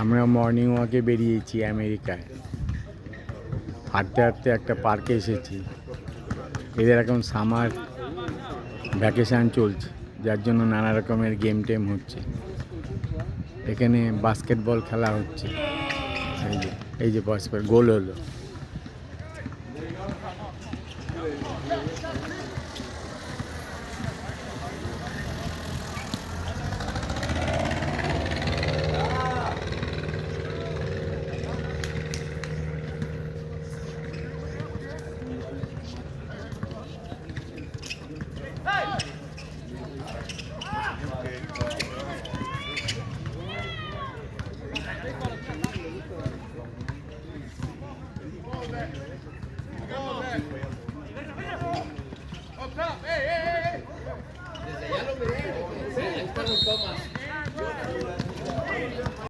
আমরা মর্নিং ওয়াকে বেরিয়েছি আমেরিকায়। হাঁটতে হাঁটতে একটা পার্কে এসেছি। এদের এখন সামার ভ্যাকেশান চলছে, যার জন্য নানা রকমের গেম টেম হচ্ছে। এখানে বাস্কেটবল খেলা হচ্ছে। এই যে এই যে গোল হলো। Eh, eh, eh. Desde allá lo miré. Sí, ahí están los tomas.